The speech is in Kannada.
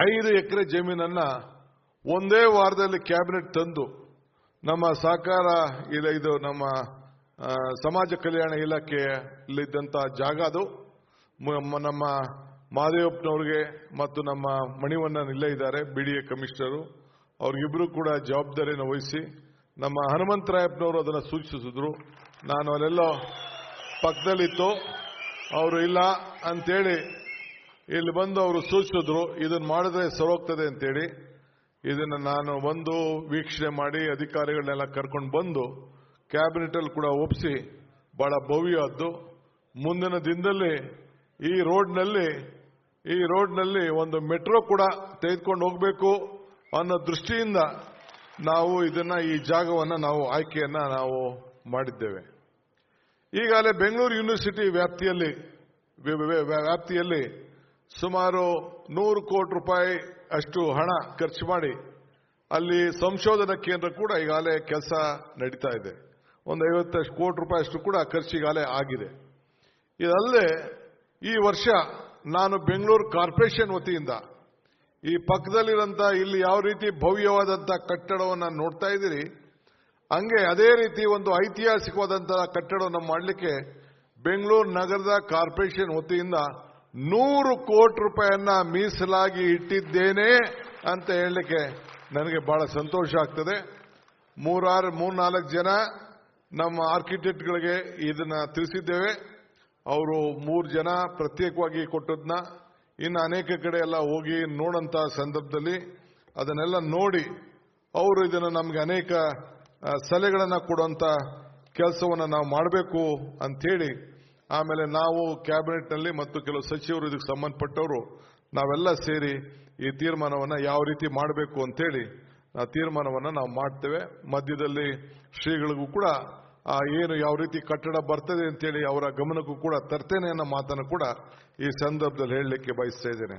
ಐದು ಎಕರೆ ಜಮೀನನ್ನ ಒಂದೇ ವಾರದಲ್ಲಿ ಕ್ಯಾಬಿನೆಟ್ ತಂದು ನಮ್ಮ ಸಹಕಾರ ಇಲ್ಲ ಇದು ನಮ್ಮ ಸಮಾಜ ಕಲ್ಯಾಣ ಇಲಾಖೆಯಲ್ಲಿದ್ದಂಥ ಜಾಗ ಅದು. ನಮ್ಮ ಮಾದೇವಪ್ಪನವ್ರಿಗೆ ಮತ್ತು ನಮ್ಮ ಮಣಿವಣ್ಣನ್ ಇಲ್ಲೇ ಇದ್ದಾರೆ ಬಿ ಡಿ ಎ ಕಮಿಷನರು. ಅವ್ರಿಗಿಬ್ರು ಕೂಡ ಜವಾಬ್ದಾರಿಯನ್ನು ವಹಿಸಿ ನಮ್ಮ ಹನುಮಂತರಾಯಪ್ಪನವರು ಅದನ್ನು ಸೂಚಿಸಿದ್ರು. ನಾನು ಅಲ್ಲೆಲ್ಲೋ ಪಕ್ಕದಲ್ಲಿತ್ತು. ಅವರು ಇಲ್ಲ ಅಂತೇಳಿ ಇಲ್ಲಿ ಬಂದು ಅವರು ಸೂಚಿಸಿದ್ರು ಇದನ್ನು ಮಾಡಿದ್ರೆ ಸರೋಗ್ತದೆ ಅಂತೇಳಿ. ಇದನ್ನು ನಾನು ಬಂದು ವೀಕ್ಷಣೆ ಮಾಡಿ ಅಧಿಕಾರಿಗಳನ್ನೆಲ್ಲ ಕರ್ಕೊಂಡು ಬಂದು ಕ್ಯಾಬಿನೆಟ್ ಅಲ್ಲಿ ಕೂಡ ಒಪ್ಪಿಸಿ ಬಹಳ ಭವ್ಯವಾದ್ದು ಮುಂದಿನ ದಿನದಲ್ಲಿ ಈ ರೋಡ್ನಲ್ಲಿ ಈ ರೋಡ್ನಲ್ಲಿ ಒಂದು ಮೆಟ್ರೋ ಕೂಡ ತೆಗೆದುಕೊಂಡು ಹೋಗಬೇಕು ಅನ್ನೋ ದೃಷ್ಟಿಯಿಂದ ನಾವು ಇದನ್ನ ಈ ಜಾಗವನ್ನು ನಾವು ಆಯ್ಕೆಯನ್ನ ನಾವು ಮಾಡಿದ್ದೇವೆ. ಈಗಾಗಲೇ ಬೆಂಗಳೂರು ಯೂನಿವರ್ಸಿಟಿ ವ್ಯಾಪ್ತಿಯಲ್ಲಿ ವ್ಯ- ವ್ಯ- ವ್ಯ- ವ್ಯಾಪ್ತಿಯಲ್ಲಿ ಸುಮಾರು ನೂರು ಕೋಟಿ ರೂಪಾಯಿ ಅಷ್ಟು ಹಣ ಖರ್ಚು ಮಾಡಿ ಅಲ್ಲಿ ಸಂಶೋಧನಾ ಕೇಂದ್ರ ಕೂಡ ಈಗಾಗಲೇ ಕೆಲಸ ನಡೀತಾ ಇದೆ. ಒಂದು ಐವತ್ತಷ್ಟು ಕೋಟಿ ರೂಪಾಯಿ ಅಷ್ಟು ಕೂಡ ಖರ್ಚು ಈಗಾಗಲೇ ಆಗಿದೆ. ಇದಲ್ಲದೆ ಈ ವರ್ಷ ನಾನು ಬೆಂಗಳೂರು ಕಾರ್ಪೊರೇಷನ್ ವತಿಯಿಂದ ಈ ಪಕ್ಕದಲ್ಲಿರೋಂಥ ಇಲ್ಲಿ ಯಾವ ರೀತಿ ಭವ್ಯವಾದಂಥ ಕಟ್ಟಡವನ್ನು ನೋಡ್ತಾ ಇದ್ದೀರಿ, ಹಂಗೆ ಅದೇ ರೀತಿ ಒಂದು ಐತಿಹಾಸಿಕವಾದಂತಹ ಕಟ್ಟಡವನ್ನು ಮಾಡಲಿಕ್ಕೆ ಬೆಂಗಳೂರು ನಗರದ ಕಾರ್ಪೊರೇಷನ್ ವತಿಯಿಂದ ನೂರು ಕೋಟಿ ರೂಪಾಯಿಯನ್ನ ಮೀಸಲಾಗಿ ಇಟ್ಟಿದ್ದೇನೆ ಅಂತ ಹೇಳಲಿಕ್ಕೆ ನನಗೆ ಬಹಳ ಸಂತೋಷ ಆಗ್ತದೆ. ಮೂರಾರು, ಮೂರ್ನಾಲ್ಕು ಜನ ನಮ್ಮ ಆರ್ಕಿಟೆಕ್ಟ್ಗಳಿಗೆ ಇದನ್ನ ತಿಳಿಸಿದ್ದೇವೆ. ಅವರು ಮೂರು ಜನ ಪ್ರತ್ಯೇಕವಾಗಿ ಕೊಟ್ಟದ್ನ ಇನ್ನು ಅನೇಕ ಕಡೆ ಎಲ್ಲ ಹೋಗಿ ನೋಡಂತ ಸಂದರ್ಭದಲ್ಲಿ ಅದನ್ನೆಲ್ಲ ನೋಡಿ ಅವರು ಇದನ್ನು ನಮಗೆ ಅನೇಕ ಸಲಹೆಗಳನ್ನು ಸಲಹೆಗಳನ್ನ ಕೊಡುವಂತ ಕೆಲಸವನ್ನು ನಾವು ಮಾಡಬೇಕು ಅಂತೇಳಿ ಆಮೇಲೆ ನಾವು ಕ್ಯಾಬಿನೆಟ್ನಲ್ಲಿ ಮತ್ತು ಕೆಲವು ಸಚಿವರು ಇದಕ್ಕೆ ಸಂಬಂಧಪಟ್ಟವರು ನಾವೆಲ್ಲ ಸೇರಿ ಈ ತೀರ್ಮಾನವನ್ನು ಯಾವ ರೀತಿ ಮಾಡಬೇಕು ಅಂತೇಳಿ ಆ ತೀರ್ಮಾನವನ್ನು ನಾವು ಮಾಡ್ತೇವೆ. ಮಧ್ಯದಲ್ಲಿ ಶ್ರೀಗಳಿಗೂ ಕೂಡ ಏನು ಯಾವ ರೀತಿ ಕಟ್ಟಡ ಬರ್ತದೆ ಅಂತೇಳಿ ಅವರ ಗಮನಕ್ಕೂ ಕೂಡ ತರ್ತೇನೆ ಅನ್ನೋ ಮಾತನ್ನು ಕೂಡ ಈ ಸಂದರ್ಭದಲ್ಲಿ ಹೇಳಲಿಕ್ಕೆ ಬಯಸ್ತಾ ಇದ್ದೇನೆ.